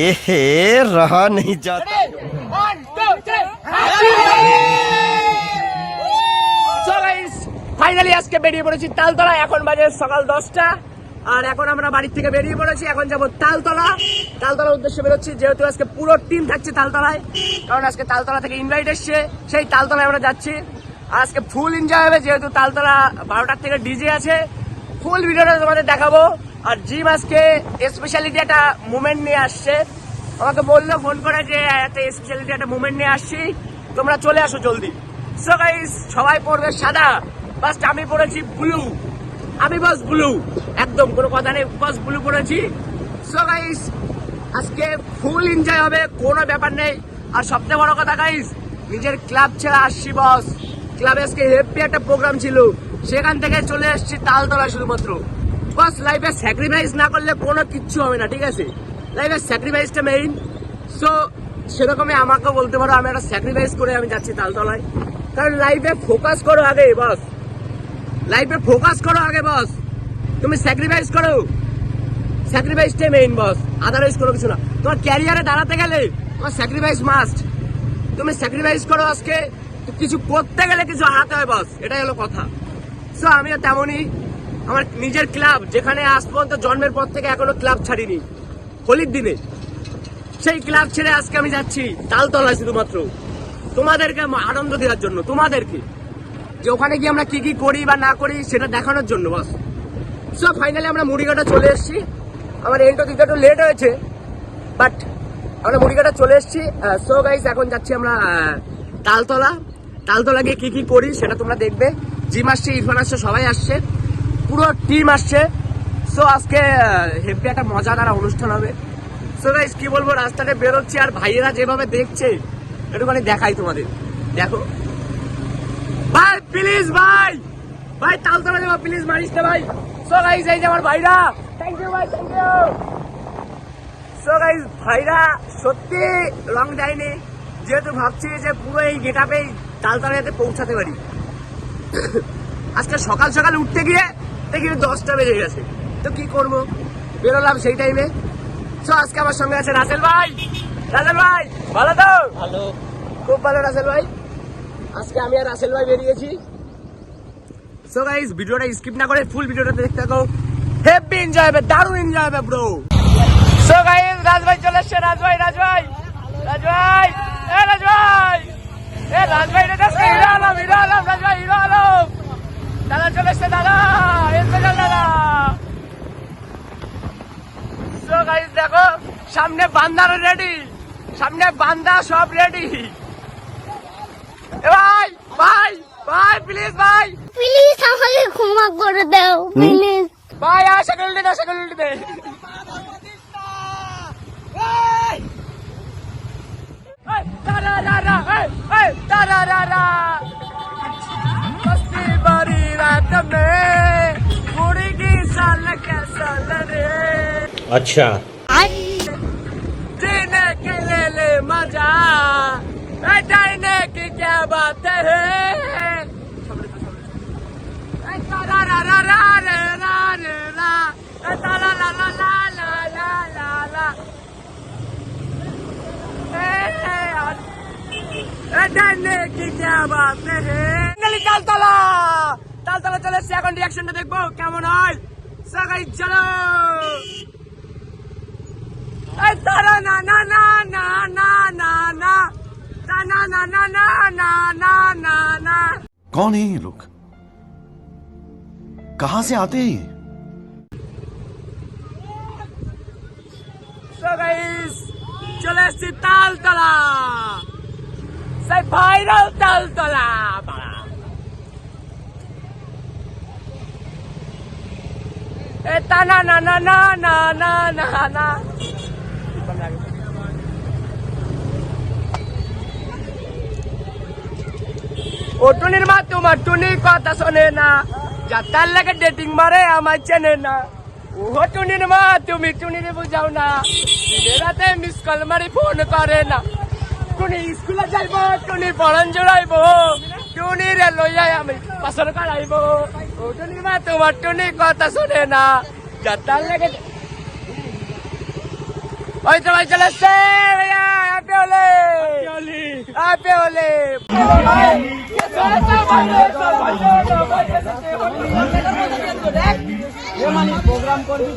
एहे रहा नहीं जाता ফাইনালি আজকে বেরিয়ে পড়েছি তালতলা এখন বাজে সকাল দশটা আর এখন আমরা বাড়ির থেকে বেরিয়ে পড়েছি এখন যাবো তালতলা তালতলার উদ্দেশ্যে বেরোচ্ছি যেহেতু আজকে পুরো টিম থাকছে তালতলায় কারণ আজকে তালতলা থেকে ইনভাইট এসছে সেই তালতলায় আমরা যাচ্ছি আর আজকে ফুল এনজয় হবে যেহেতু তালতলা বারোটার থেকে ডিজে আছে ফুল ভিডিওটা তোমাদের দেখাবো আর জিম আজকে স্পেশালিটি একটা মুভমেন্ট নিয়ে আসছে। আমাকে বলল ফোন করে যে, একটা স্পেশালিটি একটা মুভমেন্ট নিয়ে আসছি। তোমরা চলে আসো জলদি। সো গাইস সবাই পড়বে সাদা। বাস আমি পড়েছি ব্লু আমি বাস ব্লু একদম, কোনো কথা নেই বাস ব্লু পড়েছি। সো গাইস আজকে ফুল এনজয় হবে, কোনো ব্যাপার নেই। আর সবচেয়ে বড় কথা গাইস নিজের ক্লাব ছেড়ে আসছি বস ক্লাবে আজকে হেপি একটা প্রোগ্রাম ছিল। সেখান থেকে চলে এসেছি তালতলা শুধুমাত্র। বস লাইফে স্যাক্রিফাইস না করলে কোনো কিচ্ছু হবে না, ঠিক আছে? লাইফের স্যাক্রিফাইসটা মেইন সো সেরকমই আমাকেও বলতে পারো, আমি একটা স্যাক্রিফাইস করে আমি যাচ্ছি তালতলায়। কারণ লাইফে ফোকাস করো আগে বস লাইফে ফোকাস করো আগে বস তুমি স্যাক্রিফাইস করো। স্যাক্রিফাইসটাই মেইন বস আদারওয়াইজ কোনো কিছু না। তোমার ক্যারিয়ারে দাঁড়াতে গেলে তোমার স্যাক্রিফাইস মাস্ট তুমি স্যাক্রিফাইস করো আজকে, কিছু করতে গেলে কিছু হারাতে হয় বস এটাই হলো কথা। সো আমিও তেমনই আমার নিজের ক্লাব, যেখানে আজ পর্যন্ত জন্মের পর থেকে এখনও ক্লাব ছাড়িনি, হোলির দিনে। সেই ক্লাব ছেড়ে আজকে আমি যাচ্ছি তালতলায় শুধুমাত্র। তোমাদেরকে আনন্দ দেওয়ার জন্য, তোমাদেরকে। যে ওখানে গিয়ে আমরা কি কি করি বা না করি সেটা দেখানোর জন্য, বাস। সো ফাইনালি আমরা মুড়িঘাটা চলে এসেছি। আমার এন্টো দিতে একটু লেট হয়েছে বাট আমরা মুড়িঘাটা চলে এসেছি। সো গাইস এখন যাচ্ছি আমরা তালতলা। তালতলা গিয়ে কি কি করি সেটা তোমরা দেখবে। জিম আসছে, ইরফান আসছে, সবাই আসছে। পুরো টিম আসছে। সো আজকে হেভি একটা মজাদার অনুষ্ঠান হবে। সো গাইস কি বলব, রাস্তাতে বেরোচ্ছি আর ভাইয়েরা যেভাবে দেখছে, একটুখানি দেখাই তোমাদের। দেখো। ভাই প্লিজ ভাই! ভাই তালতলা যাব প্লিজ মারিস না, ভাই। সো গাইস এই যে আমার ভাইরা। থ্যাংক ইউ ভাই থ্যাংক ইউ সো গাইস ভাইরা, সত্যি রং দেয়নি যেহেতু ভাবছি যে পুরো এই গেট আপেই তালতলা যাতে পৌঁছাতে পারি। আজকে সকাল সকাল উঠতে গিয়ে দেখি দশটা বেজে গেছে। তো কি করব? বেরোলাম সেই টাইমে সো আজকে আমার সঙ্গে আছে রাসেল ভাই। রাসেল ভাই ভালো তো? ভালো। খুব ভালো রাসেল ভাই। আজকে আমি আর রাসেল ভাই বেরিয়েছি। সো গাইস ভিডিওটা স্কিপ না করে ফুল ভিডিওটা দেখতে থাকো। হেভি এনজয় হবে দারুণ এনজয় হবে ব্রো সো গাইস রাজ ভাই চলে এসছে রাজ ভাই রাজ ভাই। রাজ ভাই। এ রাজ ভাই। এ রাজ ভাই দেখছে হিরো আলম হিরো আলম রাজ ভাই হিরো আলম। দাদা চলে এসছে দাদা এসছে দাদা। সো দেখো সামনে বান্দার রেডি সামনে বান্দা সব রেডি ভাই ভাই ভাই প্লিজ ভাই। প্লিজ আমাকে ক্ষমা করে দাও প্লিজ ভাই আশা করলে আশা করলে দে। তারা তারা তারা তারা रात में घोड़ी की साल कैसा रे अच्छा जीने के ले ले मज़ा डरने की क्या बात है डरने की क्या बात है निकल तला তালতলা চলে এসছে এখন রিয়াকশনটা দেখবো কেমন হয় সবাই চলো এই তারা না না না না না না না না না না না না না না না না कौन है ये लोग कहां से आते हैं ये So guys, চলে এসছি তালতলা সেই ভাইরাল তালতলা তা না না না না না না না না ও টুনির মা তোমার টুনির কথা শোনে না যা তার লাগে ডেটিং মারে আমার চেনে না ও টুনির মা তুমি টুনির বুঝাও না রাতে মিস কল মারি ফোন করে না টুনি স্কুলে যাইব টুনি পড়ান জোড়াইব টুনিরে লইয়াই আমি। পাশন কাড়াইব ও টুনি মা তোমার টুনি কথা শুনে না। যাতার লেগে ওই তো চলে সে ভাইয়া আপে হলে। আপে হলে। প্রোগ্রাম করবি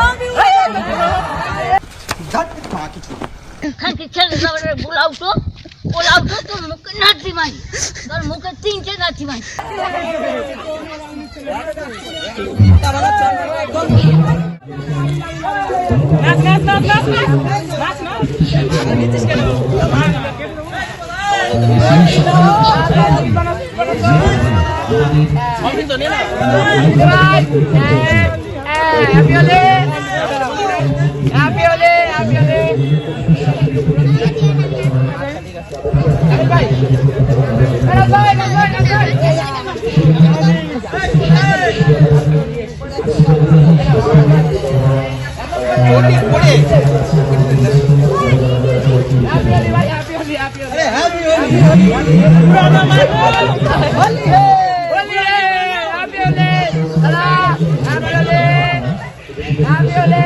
আমি খানকে ছেলে যাবে বোলাও তো বোলাও তো তোর মুখে নাচি মাই তোর মুখে তিনটে নাচি my happy Holi happy Holi দাদা happy Holi happy Holi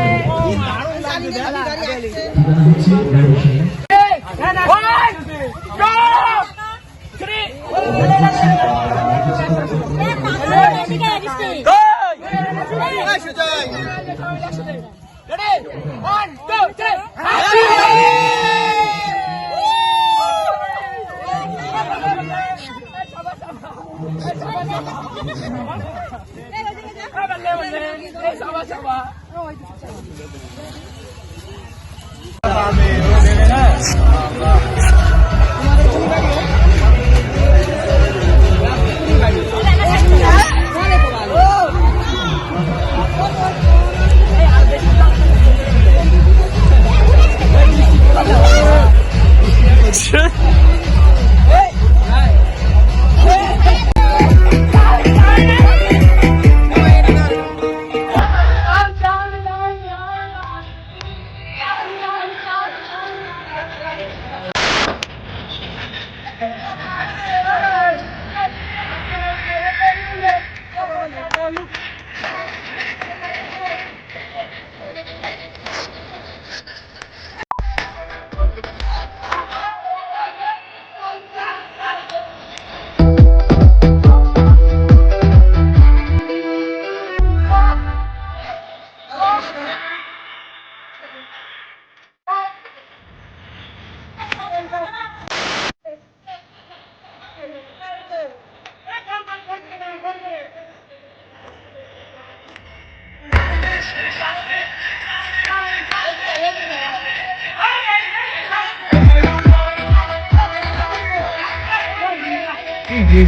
One, two, three. Go! Ready? One, two, three. Happy Yeah.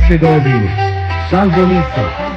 S. Dovin, Salvo Nizzo.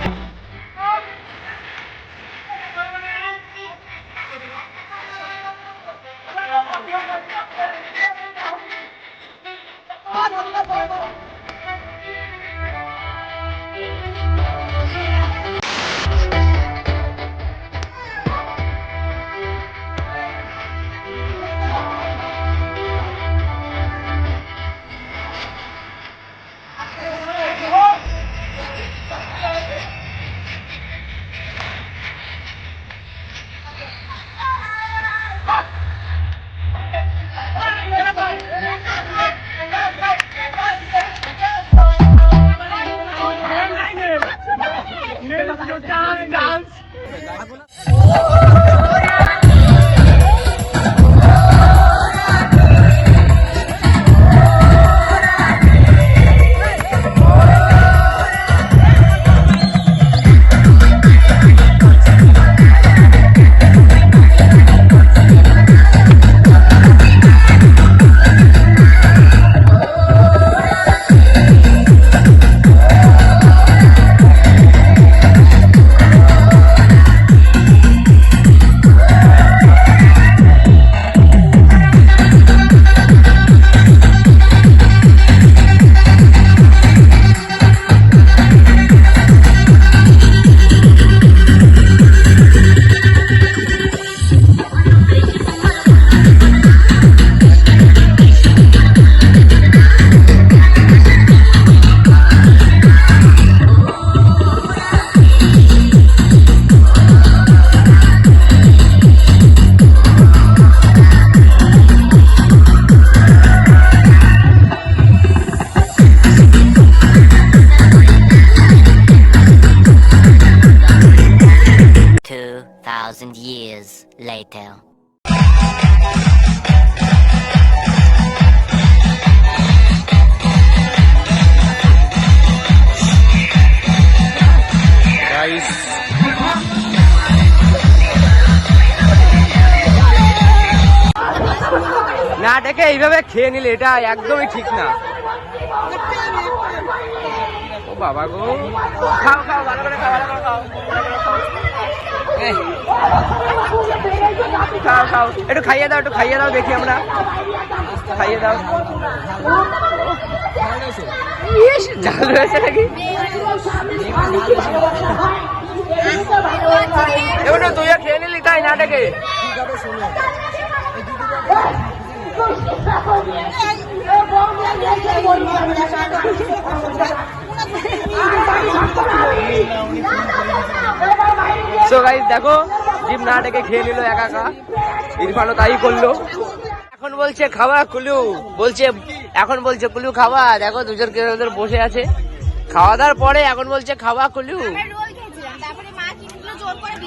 এইভাবে খেয়ে নিলে এটা একদমই ঠিক না। ও বাবা গো। খাও খাও, ভালো করে খাও, ভালো করে খাও। একটু খাইয়ে দাও, একটু খাইয়ে দাও, দেখি আমরা। খাইয়ে দাও। ঝাল রয়েছে নাকি? এবার তুইও খেয়ে নিলি তাই না ডেকে দেখো, জিম না ডেকে খেয়ে নিল একা একা। ইরফানও তাই করল। এখন বলছে খাওয়া কুলু। বলছে, এখন বলছে, কুলু খাওয়া দেখো, দুজন কে ওদের বসে আছে। খাওয়া দাওয়ার পরে এখন বলছে খাওয়া কুলু রোল খেয়েছিলাম তারপরে মা কিনে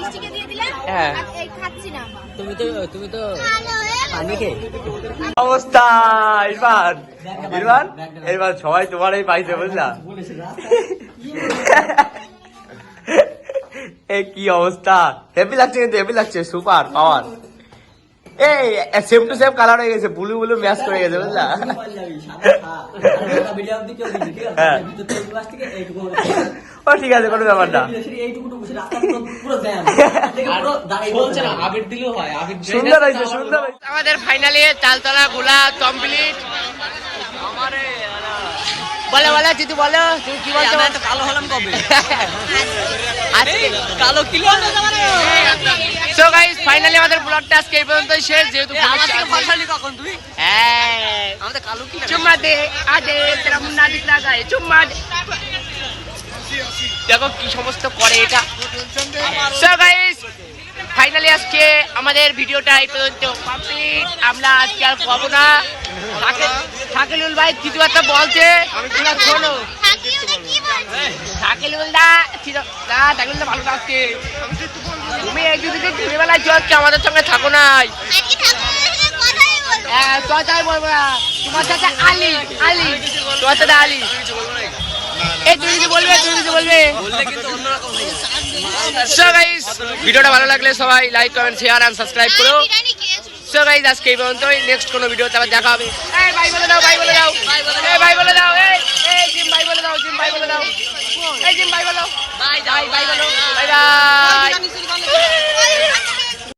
দিয়ে হ্যাঁ। খাচ্ছি না তুমি তো তুমি তো পানি অবস্থা ইরফান। ইরফান ইরফান সবাই তোমারই পাইছে বুঝলা? এ কি অবস্থা? হেভি লাগছে কিন্তু হেভি লাগছে সুপার পাওয়ার এই সেম টু সেম কালার হয়ে গেছে ব্লু ব্লু ম্যাচ করে গেছে বুঝলা? হ্যাঁ। ও ঠিক আছে কোনো ব্যাপার না। সুন্দর হয়েছে সুন্দর আমাদের ফাইনালি চালতলা গোলা কমপ্লিট বলো বলো যদি বলো। তুমি কি বলছো? কালো হলাম কবে? আজকে। কালো কিলো সো গাইস ফাইনালি আমাদের ব্লগটা আজকে এই পর্যন্তই শেষ যেহেতু ফাঁসালি কখন তুই হ্যাঁ। আমাদের কালো কি চুম্মা দে আদে তেরা মুন্না দিকলা গায়ে চুম্মা দে। দেখো কি সমস্ত করে এটা। ফাইনালি আজকে আমাদের ভিডিওটা এই পর্যন্ত কমপ্লিট আমরা আজকে আর পাবো না। শাকিল- শাকিলুল ভাই, কিছু একটা বলছে। শোনো ভালো থাকছে চলছে আমাদের সঙ্গে থাকো নাই। হ্যাঁ তোমার সাথে আলি আলি। তোমার সাথে আলি। ভিডিওটা ভালো লাগলে সবাই লাইক কমেন্ট শেয়ার আর সাবস্ক্রাইব করো। সো গাইজ আজকে এই পর্যন্তই। নেক্সট কোনো ভিডিওতে আবার দেখা হবে। ভাই বলে দাও ভাই বলে দাও। এই ভাই বলে দাও। এই ভাই বলে দাও জিম ভাই বলে দাও। এই জিম ভাই বলো। বাই বাই বাই বলো। Bye bye